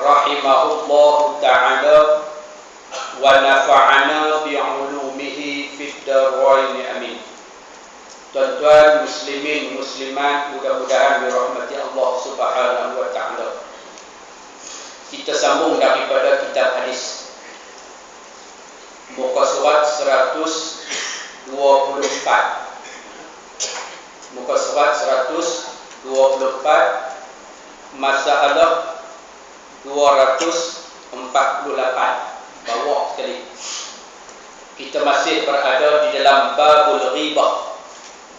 rahimahullah taala wa nafa'ana bi 'ulumihi fid darain amin. Tuan-tuan muslimin muslimat mudah-mudahan dirahmati Allah Subhanahu wa taala. Kita sambung daripada kitab hadis. Muka surat 124. Muka surat 124 masalah 248 bawa sekali. Kita masih berada di dalam babul ghibah.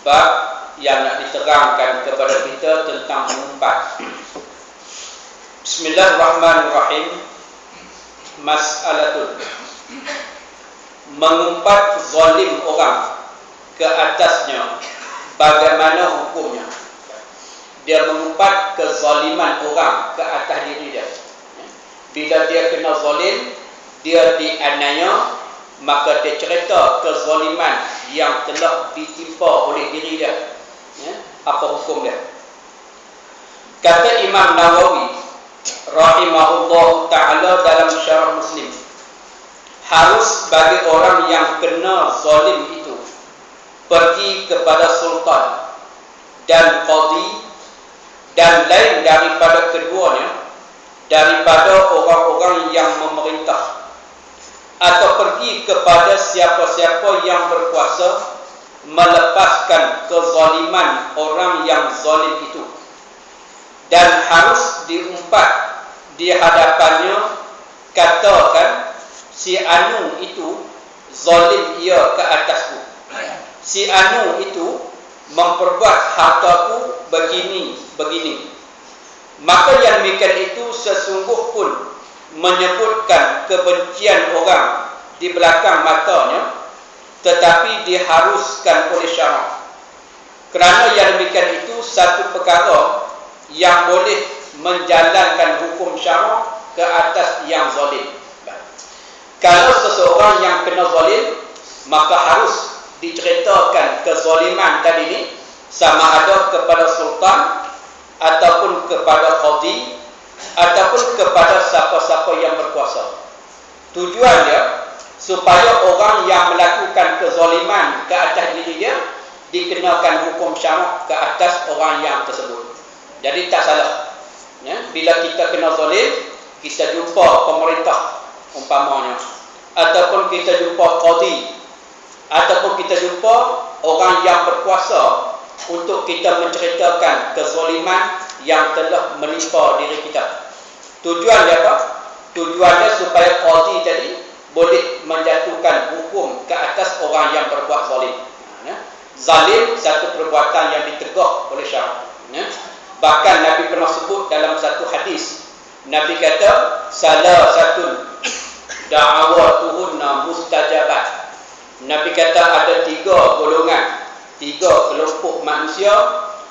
Bab yang nak diterangkan kepada kita tentang mengumpat Bismillahirrahmanirrahim. Mas'alatul Mengumpat zalim orang ke atasnya Bagaimana hukumnya? Dia mengumpat kezaliman orang ke atas diri dia bila dia kena zalim, dia dianiaya, maka dia cerita kezaliman yang telah ditimpa oleh diri dia. Ya? Apa hukum dia? Kata Imam Nawawi rahimahullah taala dalam syarah Muslim, harus bagi orang yang kena zalim itu pergi kepada sultan dan qadi dan lain daripada keduanya daripada orang-orang yang memerintah. Atau pergi kepada siapa-siapa yang berkuasa melepaskan kezaliman orang yang zalim itu. Dan harus diumpat di hadapannya katakan si anu itu zalim ia ke atasku. Si anu itu memperbuat hartaku begini begini Maka yang demikian itu sesungguh pun menyebutkan kebencian orang di belakang matanya tetapi diharuskan oleh syarak. Kerana yang demikian itu satu perkara yang boleh menjalankan hukum syarak ke atas yang zalim. Kalau seseorang yang kena zalim maka harus diceritakan kezaliman tadi ini sama ada kepada sultan ataupun kepada qadi ataupun kepada siapa-siapa yang berkuasa. Tujuan dia supaya orang yang melakukan kezaliman ke atas diri dia dikenakan hukum syarak ke atas orang yang tersebut. Jadi tak salah. Ya, bila kita kena zalim, kita jumpa pemerintah umpamanya ataupun kita jumpa qadi ataupun kita jumpa orang yang berkuasa untuk kita menceritakan kezaliman yang telah menimpa diri kita. Tujuan dia apa? Tujuannya supaya qadi tadi boleh menjatuhkan hukum ke atas orang yang berbuat zalim. Ya. Zalim satu perbuatan yang ditegah oleh syarak. Ya. Bahkan Nabi pernah sebut dalam satu hadis. Nabi kata salah satu da'awatuhunna mustajabat. Nabi kata ada tiga golongan tiga kelompok manusia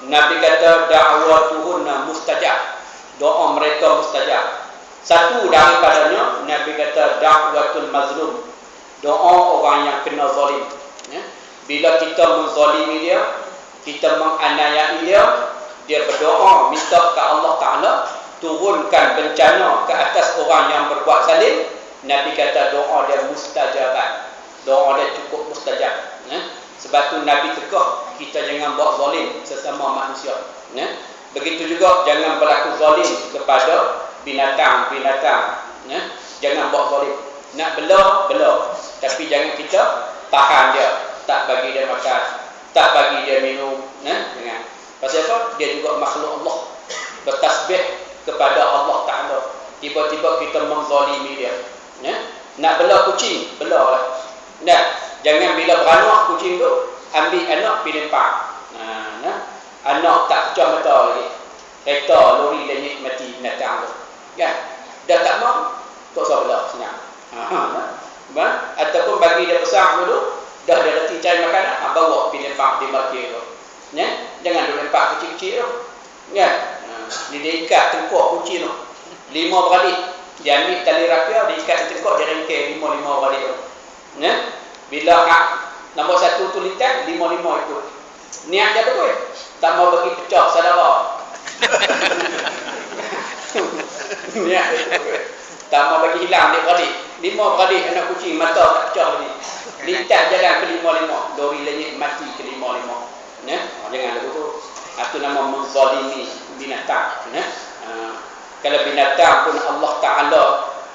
Nabi kata da'watuhunna mustajab. Doa mereka mustajab. Satu daripadanya Nabi kata da'watul mazlum. Doa orang yang kena zalim ya? bila kita menzalimi dia kita menganiayai dia dia berdoa minta ke Allah Ta'ala turunkan bencana ke atas orang yang berbuat zalim. Nabi kata doa dia mustajabat doa dia cukup mustajab ya? Sebab tu Nabi tegah kita jangan buat zalim sesama manusia. Ya? Begitu juga jangan berlaku zalim kepada binatang-binatang. Ya? Jangan buat zalim. Nak bela, bela. Tapi jangan kita tahan dia. Tak bagi dia makan. Tak bagi dia minum. Ya? Jangan. Pasal apa? Dia juga makhluk Allah. Bertasbih kepada Allah Ta'ala. Tiba-tiba kita menzalimi dia. Ya? Nak bela kucing, bela lah. Nah, Jangan bila beranak kucing tu ambil anak pilih pak. Ha, nah. Anak tak pecah mata lagi. Kereta lori dan nyik mati binatang tu. Ya. Dah tak mau tak usah belah senang. Ha, nah. Ba? Ataupun bagi dia besar dulu dah dia reti cari makanan, ha, bawa pilih pak di market tu. Ya. Jangan dulu pak kecil-kecil tu. Ya. Ha, dia, ikat tengkok kucing tu. Lima beradik. Dia ambil tali rapia, dia ikat tengkok, dia ringkir lima-lima beradik tu. Ya. Bila hak nombor satu tu litan, lima-lima itu. Niat dia betul. Tak mau bagi pecah saudara. ya. Tak mau bagi hilang dia beradik. Lima beradik anak kucing mata tak pecah lagi. Lintas jalan ke lima-lima. Dori lenyit mati ke lima-lima. Ya? Jangan lagu tu. Itu nama menzalimi binatang. Ya? Uh, kalau binatang pun Allah Ta'ala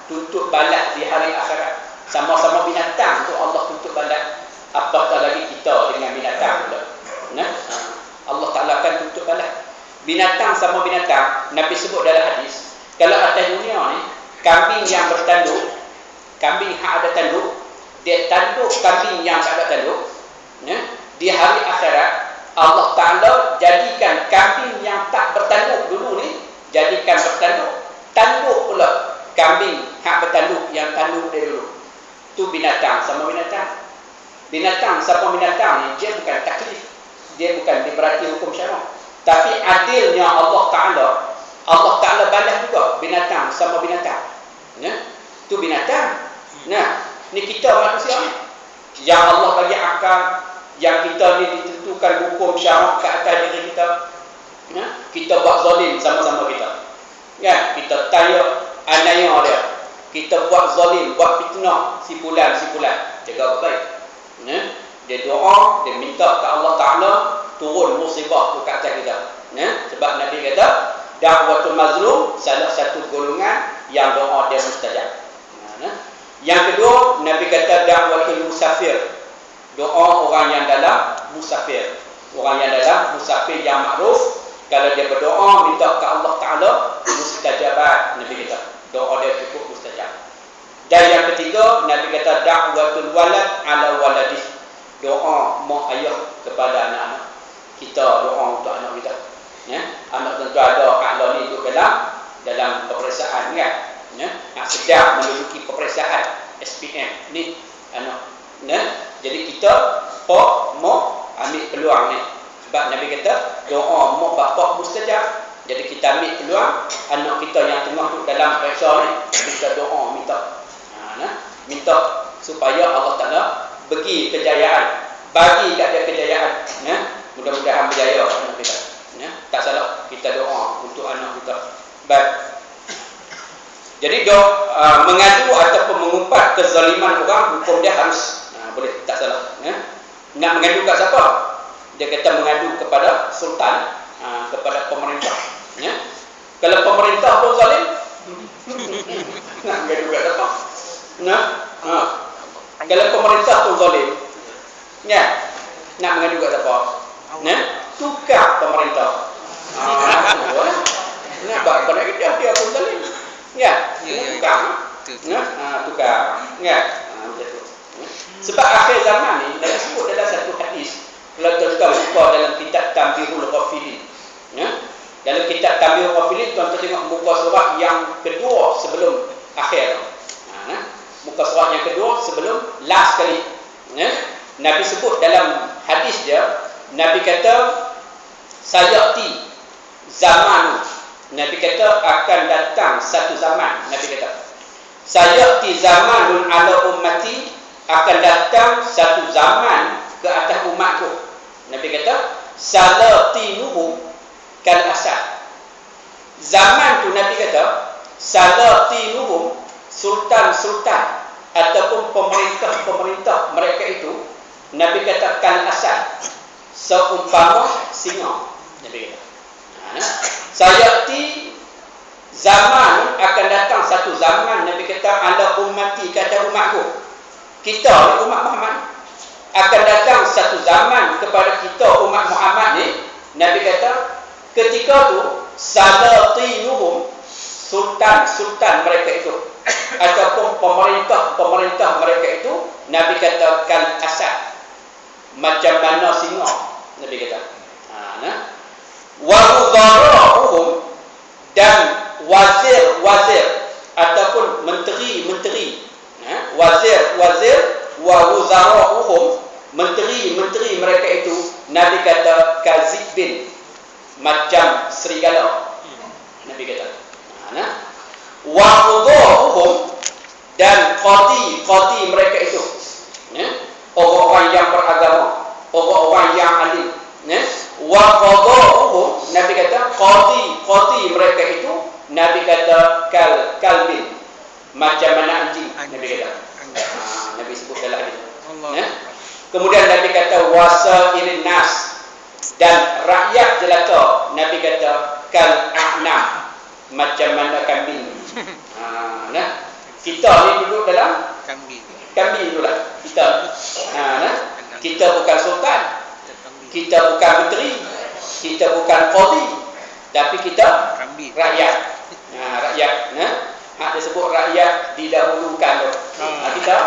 tuntut balas di hari akhirat. Sama-sama binatang tu Allah tuntut balas. Apatah lagi kita dengan binatang pula. Ya? Uh, Allah Ta'ala akan tuntut balas. Binatang sama binatang, Nabi sebut dalam hadis. Kalau atas dunia ni, kambing yang bertanduk, kambing yang ada tanduk, dia tanduk kambing yang tak ada tanduk, ya? di hari akhirat, Allah Ta'ala jadikan kambing yang tak bertanduk dulu ni, jadikan bertanduk. Tanduk pula kambing yang bertanduk yang tanduk dia dulu. Itu binatang sama binatang. Binatang sama binatang ni, dia bukan taklif. Dia bukan diberati hukum syarak. Tapi adilnya Allah Ta'ala, Allah Ta'ala balas juga binatang sama binatang. Ya? Itu binatang. Nah, ni kita manusia ni. Yang Allah bagi akal, yang kita ni ditentukan hukum syarak ke atas diri kita. Ya? Kita buat zalim sama-sama kita. Ya, kita tanya anaya dia. Kita buat zalim, buat fitnah si fulan si fulan. Jaga baik. Ya? Dia doa, dia minta ke Allah Taala turun musibah tu kat atas kita. Ya? Sebab Nabi kata, dakwatul mazlum salah satu golongan yang doa dia mustajab. Ya? Yang kedua, Nabi kata dakwatul musafir doa orang yang dalam musafir orang yang dalam musafir yang makruf kalau dia berdoa minta ke Allah Ta'ala mustajabat Nabi kata doa dia cukup mustajab dan yang ketiga Nabi kata da'watul walad ala waladih doa mak ayah kepada anak-anak kita doa untuk anak kita ya? anak tentu ada kalau ni duduk dalam dalam peperiksaan kan ya? nak sedang menduduki peperiksaan SPM ni anak ya? Jadi kita pok mau ambil peluang ni. Sebab Nabi kata doa mak bapak mustajab. Jadi kita ambil peluang anak kita yang tengah duduk dalam periksa ni kita doa minta. Ha, nah, minta supaya Allah Taala bagi kejayaan, bagi kat dia kejayaan, ya. Mudah-mudahan berjaya anak kita. Ya. Tak salah kita doa untuk anak kita. Baik. Jadi do, uh, mengadu ataupun mengumpat kezaliman orang hukum dia harus boleh tak salah ya nak mengadu kat siapa dia kata mengadu kepada sultan ha, kepada pemerintah ya. Kalau pemerintah pun zalim nak mengadu kat siapa nah ha. kalau pemerintah pun zalim ya. Nak mengadu kat siapa? Ya. Tukar pemerintah. Ha boleh nak buat pada kita dia pun zalim. Ya. Tukar. Ya ha, tukar. Ya. Sebab akhir zaman ni Nabi sebut dalam satu hadis. Kalau tuan-tuan buka dalam kitab Tambihul Ghafilin. Ya? Dalam kitab Tambihul Ghafilin tuan-tuan tengok muka surat yang kedua sebelum akhir. Ha, muka surat yang kedua sebelum last kali. Ya? Nabi sebut dalam hadis dia Nabi kata sayati zaman Nabi kata akan datang satu zaman Nabi kata sayati zamanun ala ummati akan datang satu zaman ke atas umatku. Nabi kata, salatinuhum kal asad. Zaman tu Nabi kata, salatinuhum sultan-sultan ataupun pemerintah-pemerintah mereka itu Nabi kata kal asad seumpama singa. Nabi kata. Ha, sayati zaman akan datang satu zaman Nabi kata ala ummati kata umatku kita umat Muhammad akan datang satu zaman kepada kita umat Muhammad ni Nabi kata ketika tu salatinuhum sultan-sultan mereka itu ataupun pemerintah-pemerintah mereka itu Nabi katakan asal macam mana singa Nabi kata. Ha nah. Wa dan wazir-wazir ataupun menteri-menteri. Ha? wazir-wazir wa wuzara'uhum menteri-menteri mereka itu Nabi kata kazib bin macam serigala. Nabi kata. Ha, wa quduhum dan qadi-qadi mereka itu. Ya. Orang-orang yang beragama orang-orang yang alim. Ya. Wa quduhum Nabi kata qadi-qadi mereka itu Nabi kata kal kalbin. Macam mana anjing, anjing. Nabi kata. Ha, Nabi sebut dalam hadis. Ya? Kemudian Nabi kata wasa nas dan rakyat jelaka Nabi kata kal a'nam macam mana kambing. Ha, nah. Kita ni duduk dalam kambing. Kambing itulah kita. Ha, nah. Kita bukan sultan. Kita bukan menteri. Kita bukan qadi. Tapi kita rakyat. Ha, rakyat, nah. Hak disebut rakyat didahulukan tu. Ha, kita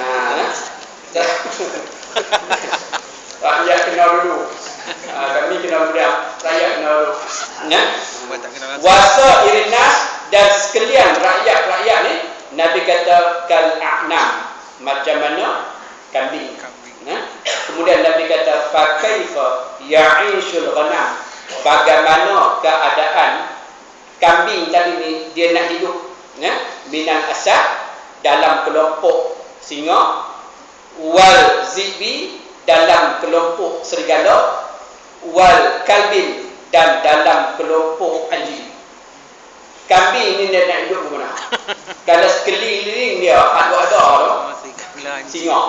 nah, nah. rakyat kenal dulu. Ha, kami kenal mudah. Rakyat kenal dulu. Nah. Wasa irinas dan sekalian rakyat-rakyat ni Nabi kata kal a'nam macam mana kambing. Nah. Kemudian Nabi kata fa kaifa ya'ishul ghanam bagaimana keadaan kambing tadi ni dia nak hidup ya minal asad dalam kelompok singa wal zibi dalam kelompok serigala wal kalbin dan dalam kelompok anjing. Kambing ni dia nak hidup mana kalau sekeliling dia ada ada tu. Singa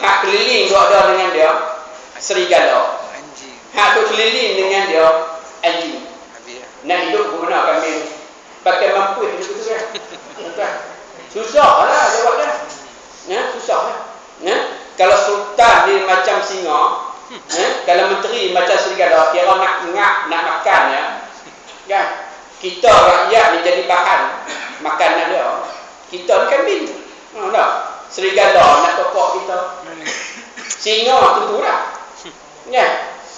hak keliling tu ada dengan dia serigala. Hak tu keliling dengan dia anjing. Nak hidup ke mana kambing. Pakai mampu hidup tu kan. Susah lah jawab dia ya, susah lah. Ya? kalau sultan ni macam singa kalau menteri macam serigala kira nak ngak nak makan ya kan kita rakyat ni jadi bahan makanan dia kita ni kambing ha, tak? serigala nak tokok kita singa tentu lah ya?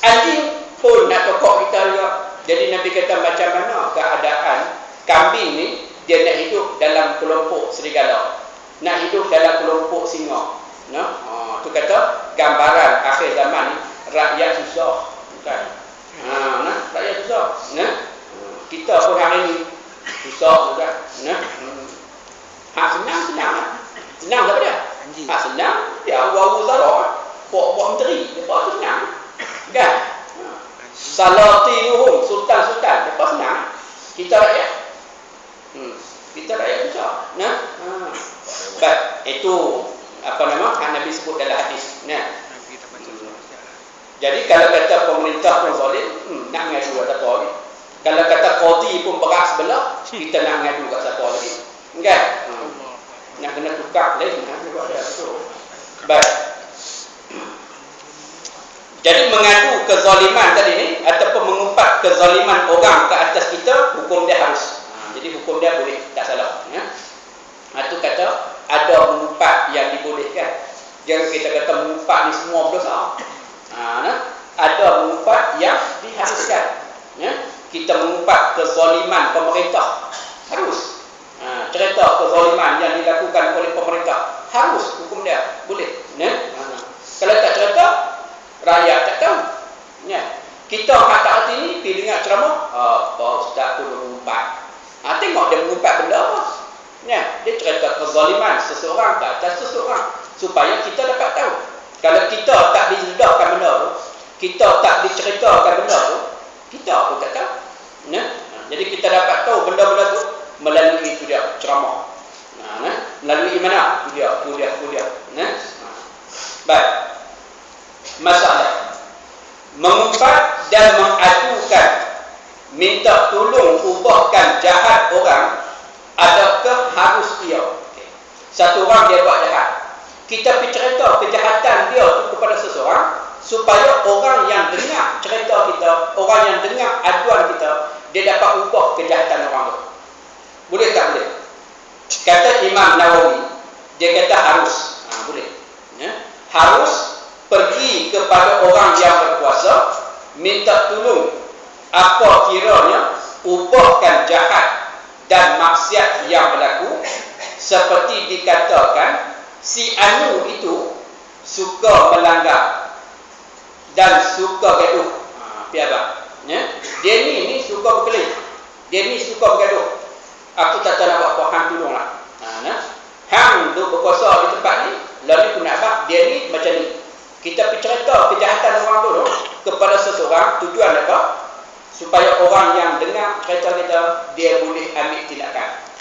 anjing pun nak tokok kita juga jadi Nabi kata macam mana keadaan kambing ni dia nak hidup dalam kelompok serigala. Nak hidup dalam kelompok singa. Ya? Ha, tu kata gambaran akhir zaman ni rakyat susah. Bukan. Ha, nah, rakyat susah. Ya? Kita pun hari ni susah juga. Ya? Hak senang senang. Senang tak dia? Hak senang dia awal zarah. Buat-buat menteri. Dia buat senang. Kan? Salatinuhum sultan-sultan Lepas senang Kita rakyat hmm. Kita rakyat susah nah? Ha. Baik Itu Apa nama Hak Nabi sebut dalam hadis nah? Hmm. Jadi kalau kata pemerintah pun zalim hmm, Nak ngadu kat siapa lagi Kalau kata kodi pun berat sebelah Kita nak ngadu kat siapa lagi Kan hmm. Nak kena tukar lagi Baik jadi mengadu kezaliman tadi ni ataupun mengumpat kezaliman orang ke atas kita, hukum dia harus. Ha, jadi hukum dia boleh, tak salah. Ya. Itu kata ada mengumpat yang dibolehkan. Jangan kita kata mengumpat ni semua berdosa. Ha, nah. Ada mengumpat yang diharuskan. Ya. Kita mengumpat kezaliman pemerintah. Harus. Ha, cerita kezaliman yang dilakukan oleh pemerintah. Harus hukum dia. Boleh. Ya. Ha. Kalau tak cerita, rakyat tak tahu. Ya. Kita kata hati ni pergi dengar ceramah, apa ustaz tu mengumpat. Ha, tengok dia mengumpat benda apa. Ya. Dia cerita kezaliman seseorang ke atas seseorang supaya kita dapat tahu. Kalau kita tak dijedahkan benda tu, kita tak diceritakan benda tu, kita pun tak tahu. Ya. Jadi kita dapat tahu benda-benda tu melalui itu dia ceramah. Nah, nah. melalui mana? Kuliah, kuliah, kuliah. Nah. Ha. Baik masalah mengumpat dan mengadukan minta tolong ubahkan jahat orang adakah harus dia? Okay. satu orang dia buat jahat. Kita pergi cerita kejahatan dia kepada seseorang supaya orang yang dengar cerita kita orang yang dengar aduan kita dia dapat ubah kejahatan orang tu. Boleh tak boleh? Kata Imam Nawawi dia kata harus. Ha, boleh. Ya? harus pergi kepada orang yang berkuasa minta tolong apa kiranya ubahkan jahat dan maksiat yang berlaku seperti dikatakan si Anu itu suka melanggar dan suka gaduh ha, piaba ya? dia ni ni suka berkelit dia ni suka bergaduh aku tak tahu nak buat apa hang tolonglah ha, nah? hang duduk berkuasa di tempat ni lalu aku nak buat dia ni macam ni kita pergi cerita kejahatan orang dulu kepada seseorang tujuan apa? Supaya orang yang dengar kereta kita dia boleh ambil tindakan